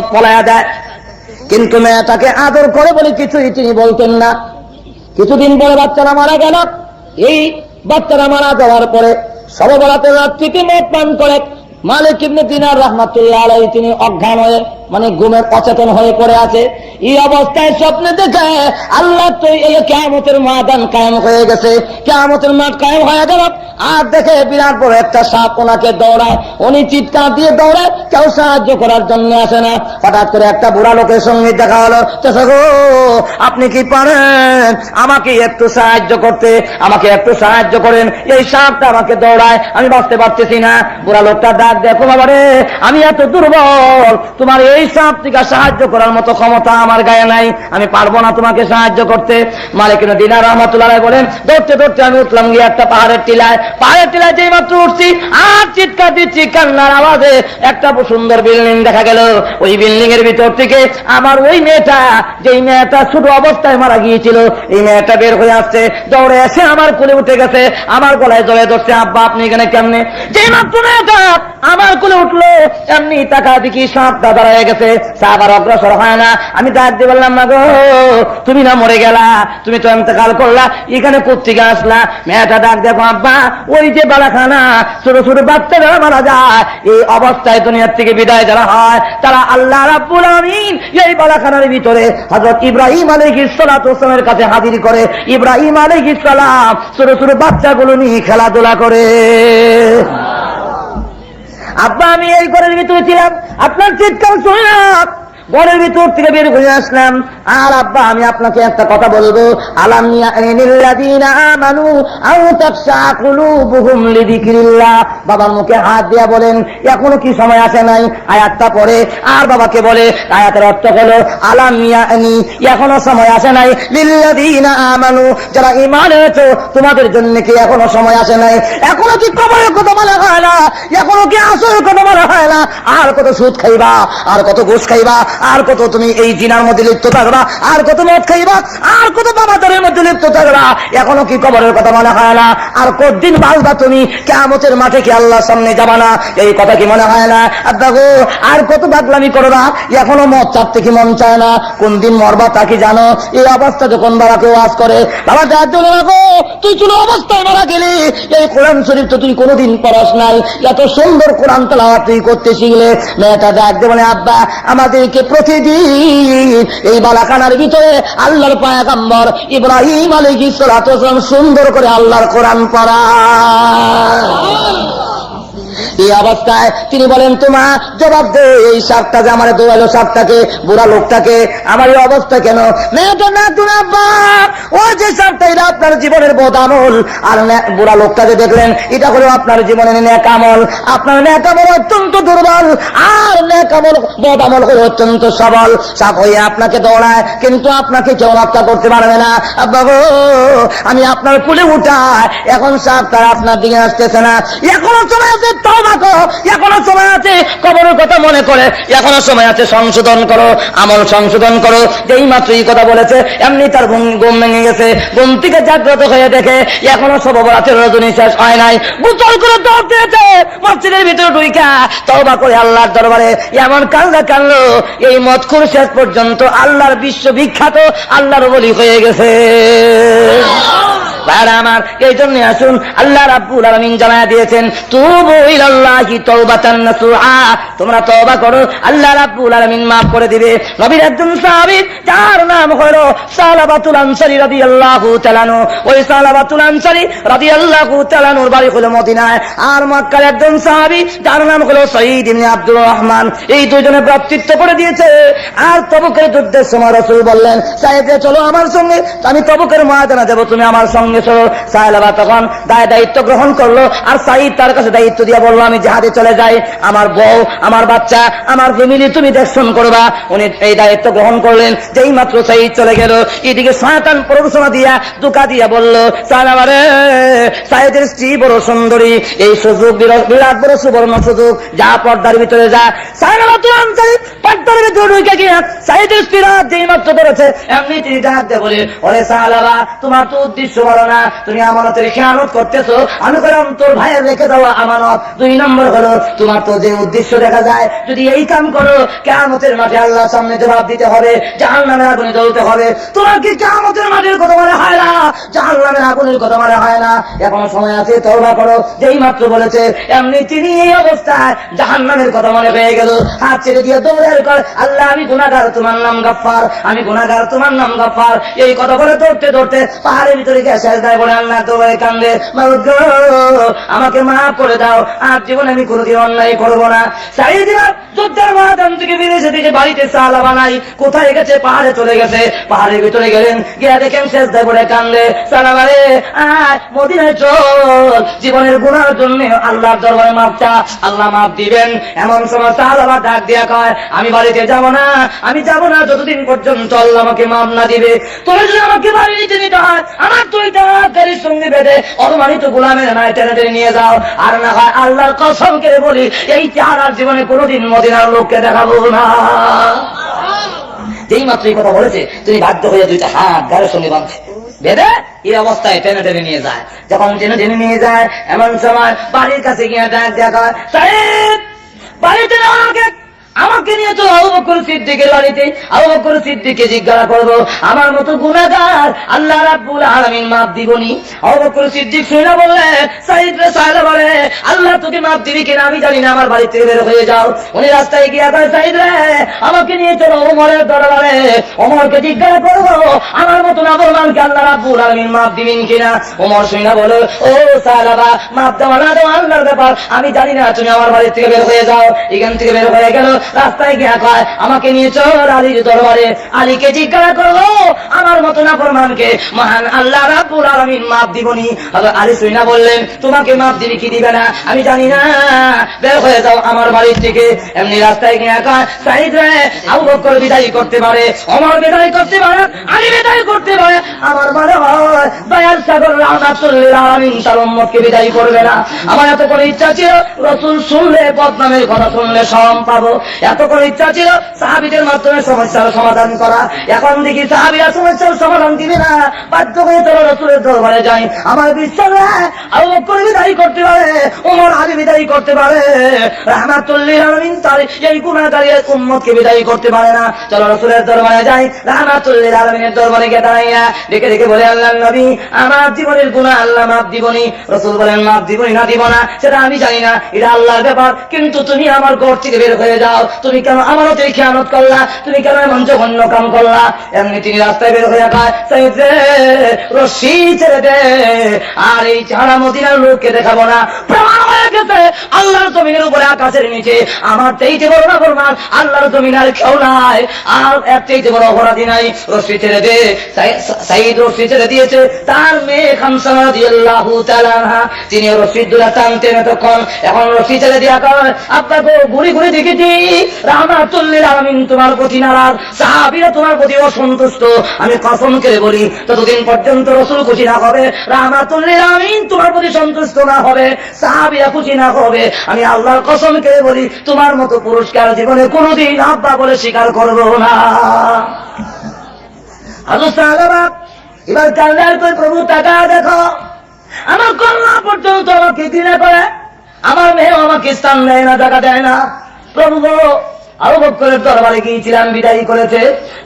পলায়া দেয় কিন্তু মেয়েটাকে আদর করে বলে কিছুই তিনি বলতেন না। কিছুদিন পরে বাচ্চারা মারা গেল। এই বাচ্চারা মারা যাওয়ার পরে সর্ববেলাতে রাত্রিতে মদ পান করে। মালিক ইবনে দিনার রহমাতুল্লাহ আলাই তিনি অজ্ঞান হয়ে মানে ঘুমের অচেতন হয়ে পড়ে আছে। এই অবস্থায় স্বপ্নে দেখে আল্লাহ তো এই কেমতের মাদান কায়েম হয়ে গেছে। কেমতের মাঠ কায়েম হয়ে গেল, আর দেখে বিরাট বড় একটা সাপ ওনাকে দৌড়ায়। উনি চিৎকার দিয়ে দৌড়ায়, কেউ সাহায্য করার জন্য আসে না। হঠাৎ করে একটা বুড়া লোকের সঙ্গে দেখা হলো গো আপনি কি পারেন? আমাকে একটু সাহায্য করতে, আমাকে একটু সাহায্য করেন। এই সাপটা আমাকে দৌড়ায়, আমি বাঁচতে পারতেছি না। বুড়া লোকটা ডাক দেখো বাবা রে আমি এত দুর্বল, তোমার এই সাপ থেকে সাহায্য করার মতো ক্ষমতা আমার গায়ে নাই, আমি পারব না তোমাকে সাহায্য করতে। মালিক দিনা রহমতুল্লাহ বলেন দৌড়তে দৌড়তে আমি উঠলাম, গিয়ে একটা পাহাড়ের টিলায় পাহাড়ের টিলায় যেই মাত্র উঠছি, আর চিৎকার দিচ্ছি, কান্নার আওয়াজে একটা সুন্দর বিল্ডিং দেখা গেল। ওই বিল্ডিং এর ভিতর থেকে আমার ওই মেয়েটা, যেই মেয়েটা ছোট অবস্থায় মারা গিয়েছিল, এই মেয়েটা বের হয়ে আসছে, দৌড়ে এসে আমার কোলে উঠে গেছে, আমার গলায় জড়ে ধরছে, আব্বা, আপনি এখানে কেমনে? যেই মাত্র মেয়েটা আমার কোলে উঠল। এমনি টাকা দেখি সাপটা দাঁড়ায় গেছে। সাপ আর অগ্রসর হয় না। আমি ডাক দিয়ে বললাম না গো তুমি না মরে গেলা। তুমি তো এমতেকাল করলা। এখানে কোথেকে আসলা? মেয়েটা ডাক দেখো আব্বা ওই যে বালাখানা, ছোট ছোট বাচ্চারা মারা যায়। এই অবস্থায় দুনিয়ার থেকে বিদায় যারা হয়, তারা আল্লাহ রাব্বুল আমিন এই বালাখানার ভিতরে হযরত ইব্রাহিম আলাইহিস সালাতু ওয়াসালামের কাছে হাজির করে। ইব্রাহিম আলাইহিস সালাম ছোট ছোট বাচ্চাগুলো নিয়ে খেলাধুলা করে। আব্বা আমি এই ঘরের ভিতরে ছিলাম। আপনার চিৎকার শুনলাম ঘরের ভিতর থেকে বের হয়ে আসলাম। আর আব্বা, আমি আপনাকে একটা কথা বলব। বাবার মুখে হাত দিয়া বলেন, এখনও কি সময় আসে নাই? আয়াতটা পরে আর বাবাকে বলে, আয়াতের অর্থ হলো, আলাম ইয়ানি, এখনও সময় আসে নাই। লিল্লাযীনা আমানু, যারা ঈমান এনেছো, তোমাদের জন্য কি এখনও সময় আসে নাই? এখনও কি কবরের কথা বলা হয় না? এখনও কি আসরের কথা বলা হয় না? কত সুদ খাইবা, আর কত ঘুষ খাইবা, আর কত তুমি এই জিনার মধ্যে লিপ্ত থাকবা, আর কত মদ খাইবা, আর কত বাবাদারের মধ্যে লিপ্ত থাকবা। এখনও কি কবরের কথা মনে হয় না? আর কতদিন বাঁচবা তুমি? কেমতের মাঠে কি আল্লাহর সামনে যাবা না? এই কথা কি মনে হয় না? আর দেখো, আর কত বাগলামি করবা? এখনও মদ চাপতে কি মন চায় না? কোন দিন মরবা তা কি জানো? এই অবস্থা যখন বাবাকে ওয়াজ করে, বাবা যার জন্য রাখো, তুই চুলো অবস্থায় মারা গেলি। এই কোরআন শরীফ তো তুই কোনোদিন পড়াস নাই। এত সুন্দর কোরআন তালাওয়াত তুই করতে শিখলে। মেয়েটা ডাকতে বলে, আব্বা, আমাদেরকে প্রতিদিন এই বালাকানার ভিতরে আল্লাহর পায়া পায়াকাম্বর ইব্রাহিম আলী ওয়াসালাম সুন্দর করে আল্লাহর কোরআন পড়া। এই অবস্থায় তিনি বলেন, তোমা, জবাব দে, এই সাপটা যে আমার দৌড়ালো, সাপটাকে, বুড়া লোকটাকে, আমার এই অবস্থা কেন? না যে সাপটা, এটা আপনার জীবনের বোধ আমল। আর বুড়া লোকটা যে দেখলেন, এটা হলো আপনার জীবনের ন্যাক আমল। আপনার ন্যাক আমল অত্যন্ত দুর্বল, আর ন্যাক আমল বোধ আমল হলো অত্যন্ত সবল। সাপ হয়ে আপনাকে দৌড়ায়, কিন্তু আপনাকে কেউ রক্ষা করতে পারবে না। আব্বা গো, আমি আপনার কুলে উঠায় এখন সাপ তার আপনার দিকে আসতেছে না। এখনও সময় আছে করো এখনও সময় আছে, কবরের কথা মনে করে। এখনও সময় আছে, সংশোধন করো, আমল সংশোধন করো। যেই মাত্র এই কথা বলেছে, এমনি তার ঘুম ভেঙে গেছে। ঘুম থেকে জাগ্রত হয়ে দেখে, এখনও সব অপরাধের রজনী শেষ হয় নাই। গোসল করে দৌড় দিয়েছে, মসজিদের ভিতরে ঢুইকা। তওবা করে আল্লাহর দরবারে, এমন কান্দা কানলো এই মতখুর শেষ পর্যন্ত আল্লাহর বিশ্ববিখ্যাত আল্লাহর বলি হয়ে গেছে। আমার। এই জন্য আসুন আল্লাহ রাব্বুল আলামিন দিয়েছেন তোমরা করো, আল্লাহ রাব্বুল করে দিবে। নবীর একজন যার নাম সালাবাতুল ওই সালাবাতুল বাড়ি মদিনায়। আর মক্কার একজন সাহাবী, যার নাম সঈদ রহমান। এই দুইজনে প্রাপ্তিত্ব করে দিয়েছে। আর তবুকের যুদ্ধের সময় বললেন, সাহেবে চলো আমার সঙ্গে। আমি তবুকের ময়দানে দেবো তুমি আমার সঙ্গে চলো। সাহেলাবা তখন দায় দায়িত্ব গ্রহণ করল। আর সাইদ তার কাছে দায়িত্ব দিয়ে বলল, আমি জাহাজে চলে যাই। আমার বউ, আমার বাচ্চা, আমার ফ্যামিলি তুমি দেখশন করবা। উনি এই দায়িত্ব গ্রহণ করলেন। যেই মাত্র সাইদ চলে গেল, এদিকে শয়তান প্ররোচনা দিয়া দুকা দিয়া বলল সালাবারে সাইদের স্ত্রী বড় সুন্দরী। এই সুযোগ বিরাট বড় সুবর্ণ সুযোগ। যা পর্দার ভিতরে যা। তুই আনসারি, পর্দার ভিতরে ঢুকে গিয়া সাইদের স্ত্রী যেই মাত্র ধরেছে এমনি তিনি ডাক বলে, ওরে সালাবা তোমার তো উদ্দেশ্য বড়। না তুমি আমানতের খেয়ানত করতেছো। আমি করলাম তোর ভাইয়ের রেখে দেওয়া আমানত। দুই নম্বর হলো, তোমার তো যে উদ্দেশ্য দেখা যায়, যদি এই কাম করো কেমতের মাঠে আল্লাহ সামনে জবাব দিতে হবে জাহান নামে আগুনে জ্বলতে হবে। তোমার কি কেমতের মাঠের কথা বলে হয় না? জাহান নামের আগুনের কথা মনে হয় না। এখনও সময় আছে, তওবা করো। যেই মাত্র বলেছে, এমনি তিনি এই অবস্থায় জাহান নামের কথা মনে পেয়ে গেল। হাত ছেড়ে দিয়ে দৌড়ের কর, আল্লাহ, আমি গুনাগার তোমার নাম গাফার আমি গুনাগার তোমার নাম গাফার এই কথা বলে দৌড়তে দৌড়তে পাহাড়ের ভিতরে গিয়ে শেষ দায় বলে আল্লাহ দৌড়ে কান্দে। আমাকে মাফ করে দাও, আর জীবনে আমি কোনোদিন অন্যায় করব না। দিলাম যুদ্ধের ময়দান থেকে বিদেশে থেকে বাড়িতে সালা বানাই। কোথায় গেছে? পাহাড়ে চলে গেছে। পাহাড়ের ভিতরে গেলেন, গিয়া দেখেন শেষ দায় বলে কান্দে। সালা বারে আয় মদিনায় চল জীবনের গুণার জন্য আল্লাহর দরবারে মাপ চা। আল্লাহ মাপ দিবেন। এমন সময় সাহাবা ডাক দিয়া কয়, আমি বাড়িতে যাব না, আমি যাব না যতদিন পর্যন্ত আল্লাহ আমাকে মাপ না দিবে। তোরা যদি আমাকে বাড়ি নিতে নিতে হয়, আমার দুইটা গাড়ির সঙ্গে বেঁধে অপমানিত গোলামের নাই টেনে টেনে নিয়ে যাও। আর না হয় আল্লাহর কসম করে বলি, এই চেহারার জীবনে কোনোদিন মদিনার লোককে দেখাবো না। যেই মাত্র এই কথা বলেছে, তুমি বাধ্য হয়ে দুইটা হাত গাড়ির সঙ্গে বাঁধছে বেঁধে এই অবস্থায় টেনে টেনে নিয়ে যায়। যখন টেনে টেনে নিয়ে যায়, এমন সময় বাড়ির কাছে গিয়ে ডাক দেখা বাড়িতে আমাকে নিয়ে তো আবু বকর সিদ্দিকের বাড়িতে। আবু বকর সিদ্দিককে জিজ্ঞাসা করব, আমার মতো গুণাগার আল্লাহ রাব্বুল আলামিন মাপ দিবনি? আবু বকর সিদ্দিক শুনে বললে, সাইদ রে সাইদ বলে, আল্লাহ তোকে মাপ দিবি কিনা আমি জানি না, আমার বাড়ি থেকে বের হয়ে যাও। উনি রাস্তায় গিয়ে কয়, সাইদ রে, আমাকে নিয়ে চলো ওমরের দরবারে। ওমরকে জিজ্ঞাসা করব, আমার মতো নাফরমানকে আল্লাহ রাব্বুল আলামিন মাপ দিবেন কিনা? ওমর শুনে বলে ও সালাবা মাপ দেওয়া না দেওয়া আল্লাহর ব্যাপার। আমি জানি না, তুমি আমার বাড়ি থেকে বের হয়ে যাও। এখান থেকে বের হয়ে গেল। রাস্তায় গিয়া কয় আমাকে নিয়ে চল আলীর দরবারে। আলীকে জিজ্ঞাসা করব আমার মতো না ফরমানকে, মহান আল্লাহ রাব্বুল আলামিন মাপ দিবনি। আলী সুইনা বললেন, তোমাকে মাপ দিবি কি দিবে না? আমি জানি না। বের হয়ে যাও আমার বাড়ির থেকে এমনি রাস্তায় গিয়া কয় সাইদ রে আবু বকর বিদায় করতে পারে অমর বিদায় করতে পারে, আলী বিদায় করতে পারে। আমার মনে হয় দয়াল সাগর রাহমাতুল্লিল আলামিন তার উম্মতকে বিদায় করবে না। আমার এত করে ইচ্ছা ছিল রসুল শুনলে, বদনামের কথা শুনলে সম পাবো। এত করে ইচ্ছা ছিল সাহাবিদের মাধ্যমে সমস্যার সমাধান করা। এখন দেখি সাহাবিরা সমস্যার সমাধান দিবে না। বাধ্য হয়ে চলো রসুলের দরবারে যাই। আমার বিশ্বাস, হয় আবু বকর বিদায় করতে পারে। ওমর আলী বিদায় করতে পারে। রাহমাতুল্লিল আলামিন তার এই গুণাগারী উম্মতকে বিদায় করতে পারে না। চলো রসুলের দরবারে যাই। রাহমাতুল্লিল আলামিনের দরবারে গিয়ে দাঁড়াইয়া দেখে দেখে বলে আল্লাহ নবী, আমার জীবনের গুণা আল্লাহ মাপ দিবনি রসুল বলেন মাপ দিবনি না দিব না, সেটা আমি জানি না। এটা আল্লাহর ব্যাপার। কিন্তু তুমি আমার ঘর থেকে বের হয়ে যাও। তুমি কেন আমারও তুই খেয়ানত করলা? তুমি কেন এমন জঘন্য কাম করলা? এমনি তিনি রাস্তায় বের হয়ে আর এই মদিনার লোককে দেখাবো না। প্রমাণ হয়ে গেছে, আল্লাহর জমিনের উপরে আকাশের নিচে। আমার তেইতে বড় না ফরমান আল্লাহর জমিন আর কেউ নাই। আর এক চাইতে বড় অপরাধী নাই। রশ্মি ছেড়ে দে সাইদ রশ্মি ছেড়ে দিয়েছে। তার মেয়ে খামসা রাদিয়াল্লাহু তাআলা তিনি রশ্মি দুলা টানতেন তখন, এখন রশ্মি ছেড়ে দিয়া কর। আপনাকে ঘুরে ঘুরে দেখেছি তোমার প্রতি নারাজ তোমার প্রতি অসন্তুষ্ট। আমি কসম করে বলি, ততদিন পর্যন্ত রসুল খুশি না হবে, রাহমাতুল্লিল আলামিন তোমার প্রতি সন্তুষ্ট না হবে, সাহাবীরা খুশি না হবে। আমি আল্লাহর কসম করে বলি, তোমার মতো পুরস্কার জীবনে কোনোদিন আব্বা বলে স্বীকার করব না। এবার কান্দার করে প্রভু টাকা দেখো, আমার কন্যা পর্যন্ত আমাকে ঘৃণা করে আমার মেয়েও আমাকে স্থান দেয় না টাকা দেয় না। প্রভু গো, আবু বক্করের দরবারে গিয়েছিলাম বিদায়ী করেছে।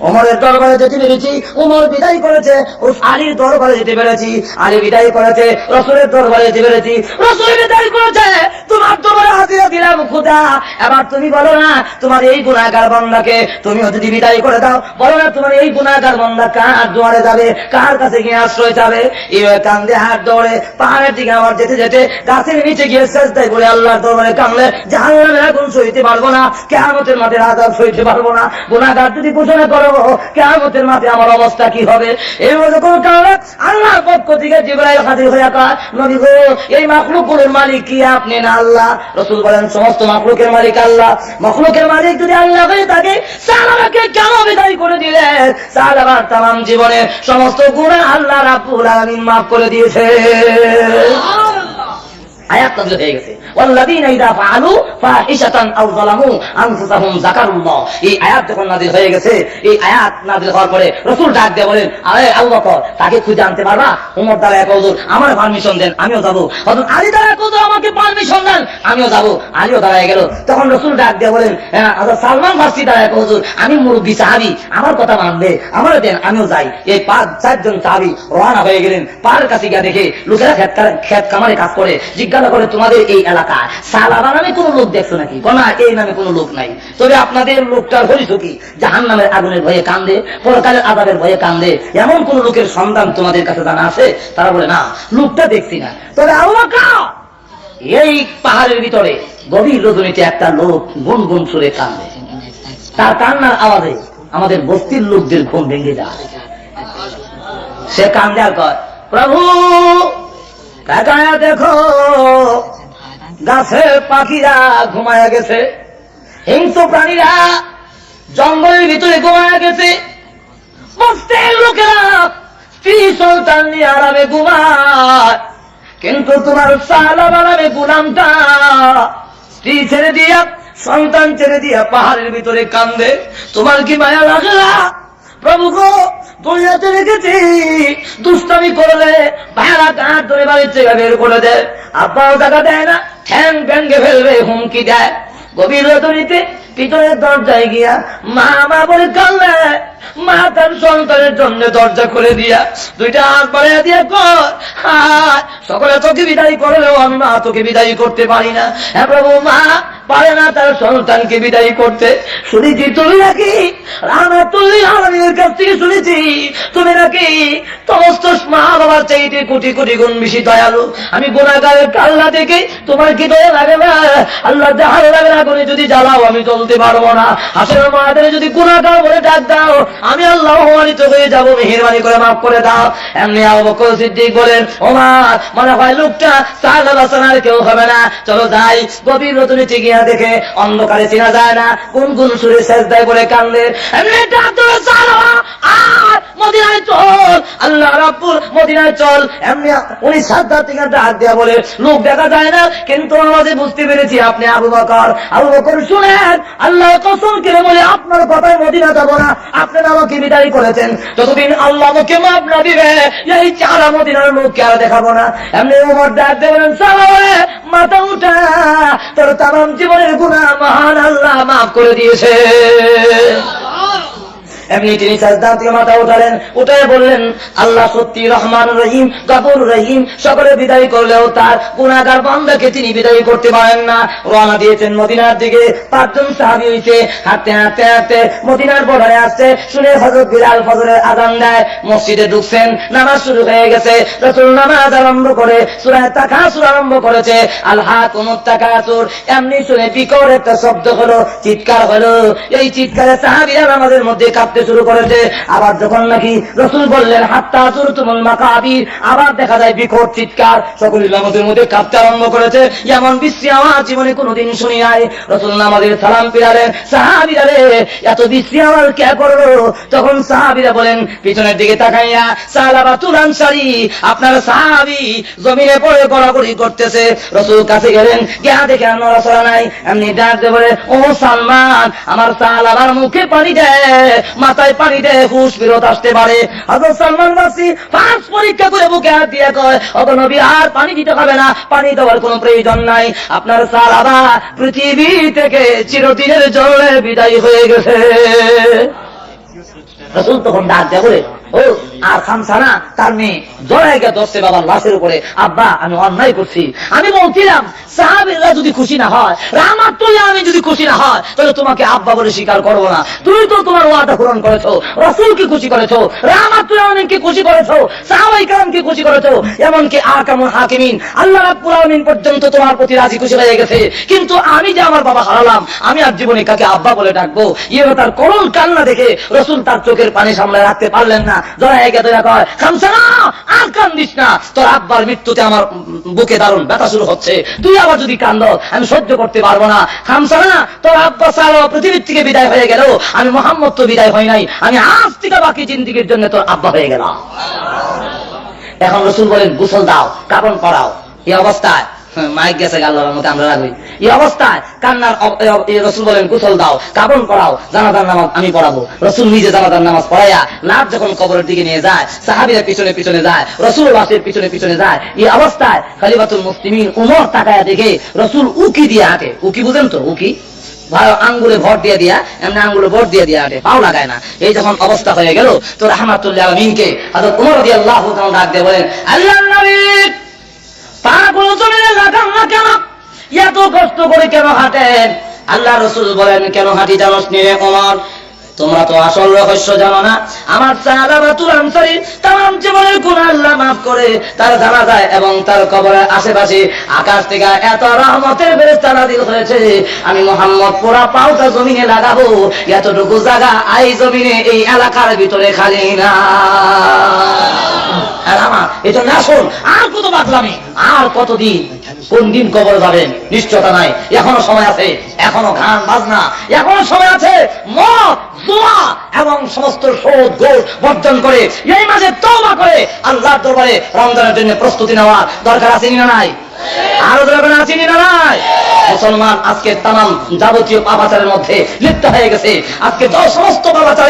ওমরের দরবারে যেতে পেরেছি ওমর বিদায় করেছে ও আলীর দরবারে যেতে পেরেছি আলী বিদায় করেছে রসুলের দরবারে যেতে পেরেছি। রসুল বিদায় করেছে তোমার দরবারে হাজিরা দিলাম খুদা। এবার তুমি বলো না তোমার এই গুণাগার বন্দাকে তুমি যদি বিদায় করে দাও বলো না তোমার এই গুণাগার বন্দা কার দুয়ারে যাবে কার কাছে গিয়ে আশ্রয় যাবে এইভাবে কান্দে হাত দৌড়ে পাহাড়ের দিকে আমার যেতে যেতে গাছের নিচে গিয়ে শেষ দেয় বলে আল্লাহর দরবারে কামলে জাহান্নামের আগুন সইতে পারব না কেয়ামতের মাঠে আজাব সইতে পারব না। গুণাগার যদি ঘোষণা করো, কেয়ামতের মাঠে আমার অবস্থা কি হবে? এই মতো কোন কারণে। আল্লাহর পক্ষ থেকে জিব্রাইল হাজির হয়ে কাজ নবী গো, এই মাখলুকুলের মালিক কি আপনি না আল্লাহ? রসুল বলেন, সমস্ত মাখলুকের মালিক আল্লাহ। মখলুকের মালিক যদি আল্লাহ হয়ে থাকে সালামাকে কেন বিদায় করে দিলেন? সালামার তাম জীবনে সমস্ত গুণা আল্লাহ রাব্বুল আলামিন মাফ করে দিয়েছে। আয়াত হয়ে গেছে। ওয়াল্লাযীনা ইযা ফাআলু ফাহিশাতান আও যালামু আনফুসাহুম যাকারুল্লাহ। এই আয়াত যখন হয়ে গেছে এই আয়াত হওয়ার পরে রাসূল ডাক দিয়ে বলেন আরে তাকে খুঁজে আনতে পারবা? দ্বারা এক হুজুর আমার পারমিশন দেন আমিও যাব। হযরত আলী দ্বারা আমাকে পারমিশন দেন আমিও যাব। আলীও দাঁড়ায় গেল। তখন রাসূল ডাক দিয়ে বলেন হ্যাঁ, হযরত সালমান ফার্সি দ্বারা এক হুজুর আমি মুরব্বী সাহাবী আমার কথা মানবে আমারও দেন আমিও যাই। এই পাঁচ চারজন সাহাবী রওনা হয়ে গেলেন। পার কাছে গিয়ে দেখে লোকেরা খেত খেত কামারে কাজ করে জিজ্ঞাসা করে, তোমাদের এই এলাকায় সালাবা নামে কোনো লোক দেখছ নাকি? কোনা, এই নামে কোনো লোক নাই। তবে আপনাদের লোকটার হরিত কি? জাহান নামের আগুনের ভয়ে কান্দে, পরকালের আদাবের ভয়ে কান্দে, এমন কোন লোকের সন্ধান তোমাদের কাছে জানা আছে? তারা বলে, না, লোকটা দেখছি না। তবে আল্লাহ এই পাহাড়ের ভিতরে গভীর রজনীতে একটা লোক গুন গুন সুরে কান্দে। তার কান্নার আওয়াজে আমাদের বস্তির লোকদের ঘুম ভেঙে যায়। সে কান্দে আর কয়, প্রভু কাকায়া দেখো গাছের পাখিরা ঘুমায়া গেছে। হিংস্র প্রাণীরা জঙ্গলের ভিতরে ঘুমায়া গেছে। বস্তির লোকেরা স্ত্রী সন্তান নিয়ে আরামে ঘুমায়। কিন্তু তোমার সালা বানাবে গুলামটা স্ত্রী ছেড়ে দিয়া, সন্তান ছেড়ে দিয়া পাহাড়ের ভিতরে কান্দে। তোমার কি মায়া লাগে না? প্রভু গো দুনিয়াতে রেখেছি। দুষ্টামি করলে ভাড়া কাঁট ধরে বাড়ির থেকে বের করে দেয়। আব্বাও টাকা দেয় না, ঠ্যাং ব্যাঙ্গে ফেলবে, হুমকি দেয়। গভীর রতনীতে পিতরের দরজায় গিয়া মা মা বলে কান্দে মা তার সন্তানের জন্য দরজা খুলে দিয়া দুইটা হাত বাড়িয়ে দিয়া কর। সকলে তোকে বিদায় করলেও আমি মা তোকে বিদায় করতে পারি না। হ্যাঁ প্রভু মা, পারে না তার সন্তানকে বিদায় করতে। শুনেছি তুমি নাকি রাহমাতুল্লিল আলামিনের কাছ থেকে শুনেছি, তুমি নাকি সমস্ত মা বাবার চাইতে কোটি কোটি গুণ বেশি দয়ালু। আমি গুণাগারের কাল্লা দেখে তোমার কি দয়া লাগে না? আল্লাহ জাহাল লাগে না করে যদি জ্বালাও আমি চলতে পারব না। আসলে মাদের যদি গুণাগার বলে ডাক দাও আমি আল্লাহ অপমানিত হয়ে যাব, মেহরবানি করে মাফ করে দাও। এমনি আবু বকর সিদ্দিক বলেন, ওমার, মনে হয় লোকটা সালা বাসানার কেউ হবে না। চলো যাই, গভীর নতুন চিকিয়া দেখে অন্ধকারে চেনা যায় না। কোন কোন সুরে শেষ দেয় বলে কান্দে, এমনি ডাক্তার আর মদিনায় চল, আল্লাহ রাব্বুল মদিনায় চল। এমনি উনি সাদ্দার থেকে ডাক দেয়া বলে, লোক দেখা যায় না, কিন্তু আমাদের বুঝতে পেরেছি আপনি আবু বকর। আবু বকর, শুনেন, আল্লাহ কসম করে বলে, আপনার কথায় মদিনা যাব না। আপনারা আমাকে বিদায় করেছেন। যতদিন আল্লাহ আমাকে মাপ না দিবে, এই চারা মদিনার লোককে আর দেখাবো না। এমনি উমর ডাক দিয়ে বলেন, সালামে, মাথা উঠা, তোর তামাম জীবনের গুণা মহান আল্লাহ মাফ করে দিয়েছে। এমনি তিনি সাজদা থেকে মাথা উঠালেন উঠে বললেন, আল্লাহ সত্যি রহমান রহিম, গাফুর রহিম, সকলে বিদায় করলেও তার গুণাগার বান্দাকে তিনি বিদায় করতে পারেন না। রওনা দিয়েছেন মদিনার দিকে। পাঁচজন সাহাবি হইছে হাঁটতে হাঁটতে হাঁটতে মদিনার বর্ডারে আসছে, শুনে হজরত বিলাল ফজরের আদান দেয়, মসজিদে ঢুকছেন, নামাজ শুরু হয়ে গেছে, রসুল নামাজ আরম্ভ করে, সুরায় তাকাসুর আরম্ভ করেছে আল্লাহ কোন তাকাসুর, এমনি শুনে বিকট একটা শব্দ হলো, চিৎকার হলো। এই চিৎকারে সাহাবিরা আমাদের মধ্যে কাঁপতে শুরু করেছে। আবার যখন নাকি রসুল বললেন, হাত্তা তুমুল মাকাবির আবার দেখা যায় বিকট চিৎকার। সকল আমাদের মধ্যে কাঁপতে আরম্ভ করেছে। এমন বিশ্রী আমার জীবনে কোনোদিন শুনি নাই। রসুল আমাদের সালাম পিরালেন সাহাবিরা রে, এত বিশ্রী আমার কে করল? তখন সাহাবিরা বলেন, পিছনের দিকে তাকাইয়া সালাবা তুলান সারি আপনার সাহাবি জমিনে পড়ে গড়াগড়ি করতেছে। রসুল কাছে গেলেন গিয়া দেখে নড়াচড়া নাই। এমনি ডাক বলে, ও সালমান, আমার সালাবার মুখে পানি দেয় মাথায় পানি দেয় হুশ ফেরত আসতে পারে। আদর সালমান বাসি ফার্স পরীক্ষা করে বুকে হাত দিয়ে কয় অগনবী আর পানি দিতে হবে না পানি দেওয়ার কোনো প্রয়োজন নাই। আপনার সালাবা পৃথিবী থেকে চিরদিনের জলে বিদায় হয়ে গেছে। রসুল তখন ডাক দেয় বলে ও আর খামসানা তার মেয়ে জড়ায় গিয়ে দশে বাবার লাশের উপরে আব্বা আমি অন্যায় করছি। আমি বলছিলাম সাহাবিরা যদি খুশি না হয় রামার তুলে আমি যদি খুশি না হয় তাহলে তোমাকে আব্বা বলে স্বীকার করব না। তুমি তো তোমার ওয়াদা পূরণ করেছ রসুলকে খুশি করেছ রামার তুলে অনেককে খুশি করেছ সাহাবাই কালামকে খুশি করেছ এমনকি আকামুল হাকিমিন আল্লাহ রাব্বুল আলামিন পর্যন্ত তোমার প্রতি রাজি খুশি হয়ে গেছে। কিন্তু আমি যে আমার বাবা হারালাম আমি আর জীবনে কাকে আব্বা বলে ডাকবো? ইয়ে তার করুণ কান্না দেখে রসুল তার চোখের পানি সামলে রাখতে পারলেন না। আর কান্দিস না। তোর আব্বার মৃত্যুতে আমার বুকে দারুণ ব্যথা শুরু হচ্ছে। তুই আবার যদি কান্দ আমি সহ্য করতে পারব না। খামসানা তোর আব্বা সালো পৃথিবীর থেকে বিদায় হয়ে গেল। আমি মোহাম্মদ তো বিদায় হয় নাই। আমি আজ থেকে বাকি জিন্দিগির জন্য তোর আব্বা হয়ে গেলাম। এখন রসুল বলেন, গোসল দাও, কাপড় পরাও। এই অবস্থায় মাইক গেছে আল্লাহর মধ্যে আমরা রাখবি। এই অবস্থায় কান্নার রসুল বলেন কুশল দাও কাপড় পড়াও জানাজার নামাজ আমি পড়াবো। রসুল নিজে জানাজার নামাজ পড়াইয়া লাভ যখন কবরের দিকে নিয়ে যায়, সাহাবিরা পিছনে পিছনে যায় রসুল বাসের পিছনে পিছনে যায়, এই অবস্থায় খালিবাতুল মুসলিমিন উমর তাকায়া দেখে রসুল উকি দিয়ে হাঁটে। উকি বুঝেন তো, উকি? ভাই আঙ্গুলে ভর দিয়ে দিয়া, এমনি আঙ্গুলে ভর দিয়ে দিয়া হাঁটে, পাও লাগায় না। এই যখন অবস্থা হয়ে গেল, তো রহমাতুল্লাহ আলমিনকে হাজর উমর দিয়ে আল্লাহ ডাক দিয়ে বলেন আল্লাহ না কেন এত কষ্ট করে কেন হাঁটেন? আল্লাহ রসুল বলেন, কেন হাঁটি তোমরা তো আসল রহস্য জানো না। আমার আনসারী তাম জীবনের আল্লাহ মাফ করে তার জানা যায় এবং তার কবরের আশেপাশে আকাশ থেকে এত রহমতের ফেরেশতা নাযিল হয়েছে। আমি মোহাম্মদ পুরা পাউটা জমিনে লাগাবো। এতটুকু জায়গা আই জমিনে, এই এলাকার ভিতরে খালি না। আর আমার, এটা না শোন, আর কত বাদলামি, আর কতদিন? কোন দিন কবর যাবেন নিশ্চয়তা নাই। এখনও সময় আছে, এখনও গান, বাজনা, এখনও সময় আছে। মদ, জোয়া এবং সমস্ত শোধ, গোল বর্জন করে এই মাঝে তওবা করে আল্লাহর দরবারে রমজানের জন্য প্রস্তুতি নেওয়ার দরকার আছে না নাই? আরও দরকার আছে না নাই? মুসলমান আজকে তামাম যাবতীয় পাপাচারের মধ্যে লিপ্ত হয়ে গেছে। আজকে সমস্ত পাপাচার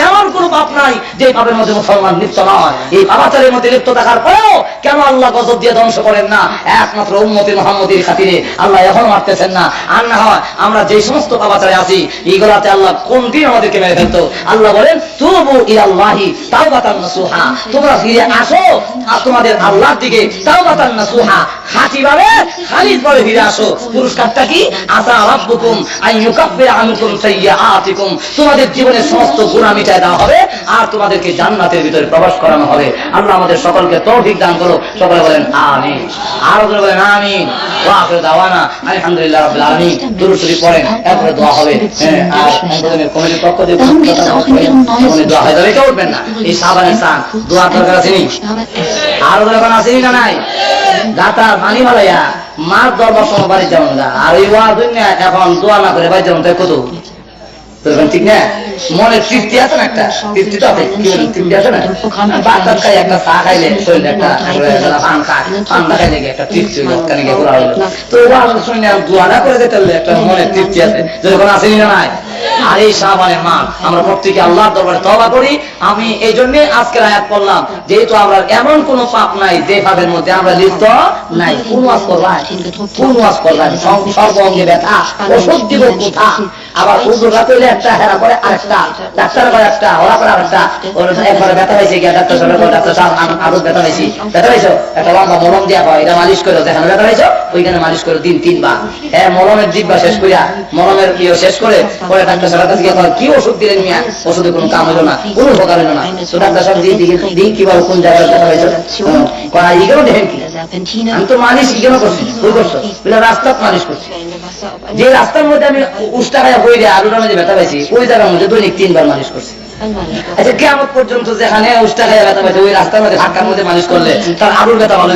নাই যে পাপের মধ্যে মুসলমান লিপ্ত নয়, এই পাপাচারের মধ্যে লিপ্ত থাকার পরেও কেন আল্লাহ গজব দিয়ে ধ্বংস করেন না? একমাত্র উম্মতি মোহাম্মদীর খাতিরে আল্লাহ এখনও মারতেছেন না। আর না হয় আমরা যে সমস্ত পাপাচারে আছি, এইগুলাতে আল্লাহ কোন দিন আমাদেরকে মেরে ফেলতো? আল্লাহ বলেন, তুবু ইলাল্লাহি তাওবাতান নাসুহা। তোমরা ফিরে আসো, আর তোমাদের আল্লাহর দিকে তাওবাতান নাসুহা খাঁটি ভাবে খালিদ ভাবে ফিরে আসো। পুরস্কারটা কি? আসা রাব্বুকুম আইয়ুকাফির আনকুম সাইয়্যাতিকুম তোমাদের জীবনের সমস্ত গুনাহ মিটায় দেওয়া হবে। আর তোমাদেরকে জান্নাতের ভিতরে প্রবেশ করানো হবে। আল্লাহ আমাদের সকলকে তৌফিক দান করো সকলে বলেন আমিন। আর ওদের বলেন আমিন। ওয়া দাওয়ানা। আলহামদুলিল্লাহ রাব্বিল আলামিন। দুরূদ শরীফ পড়েন। এরপরে দোয়া হবে। হ্যাঁ আর আমাদের কমিটির পক্ষ থেকে দোয়া হয়ে যাবে এটা উঠবেন না। এই সাবানের দোয়া দরকার আছে নি? আর ওদের এখন আসেনি না নাই? গাতার পানি ভালাইয়া মাছ দরবার সময় বাড়ি যেমন গা আর ওই ওয়া দুনিয়া এখন দোয়া না করে বাড়ি যেমন তাই কত? তোর ঠিক না? মনে তৃপ্তি আছে না একটা? তৃপ্তি তো আছে, কি তৃপ্তি আছে না? একটা খাইলে একটা খাইলে একটা তৃপ্তি তো শুনে করে দিতে একটা মনে তৃপ্তি আছে। যখন আসেনি না নাই? আর এই শাহবানের মা, আমরা প্রত্যেকে আল্লাহর দরবারে তবা করি। আমি এই জন্য আজকের আয়াত করলাম যেহেতু আমরা এমন কোন পাপ নাই যে পাপের মধ্যে আমরা লিপ্ত নাই। কোন ওয়াজ করবাই কোন ওয়াজ অঙ্গে ব্যথা, ওষুধ দিব কোথা? আবার একটা হেরা করে আরেকটা ডাক্তার করে একটা, ওরা করে আরেকটা। একবার ব্যথা হয়েছে গিয়া ডাক্তার সাহেব ডাক্তার সাহেব, আরও ব্যথা হয়েছি ব্যথা একটা লম্বা মলম দিয়া হয় এটা মালিশ করে যেখানে ব্যথা হয়েছো ওইখানে মালিশ করে, দিন তিনবার। হ্যাঁ মলমের জিব্বা শেষ করিয়া, মলমের ইয়ে শেষ করে, পরে ডাক্তার গিয়ে কি ওষুধ দিলেন ওষুধে কোনো কাম হলো না, কোনো উপকার হলো না। ডাক্তার সাহেব আমি তো করছি? যে রাস্তার মধ্যে আমি উষ্টা খায় হয়ে যায় আলুটার মধ্যে ব্যথা পাইছি, ওই জায়গার মধ্যে দৈনিক তিনবার মালিশ করছি। আচ্ছা কেমন পর্যন্ত যেখানে উষ্টা খায় ব্যথা পাইছে, ওই রাস্তার মধ্যে ধাক্কার মধ্যে মালিশ করলে তার আলুর ব্যথা ভালো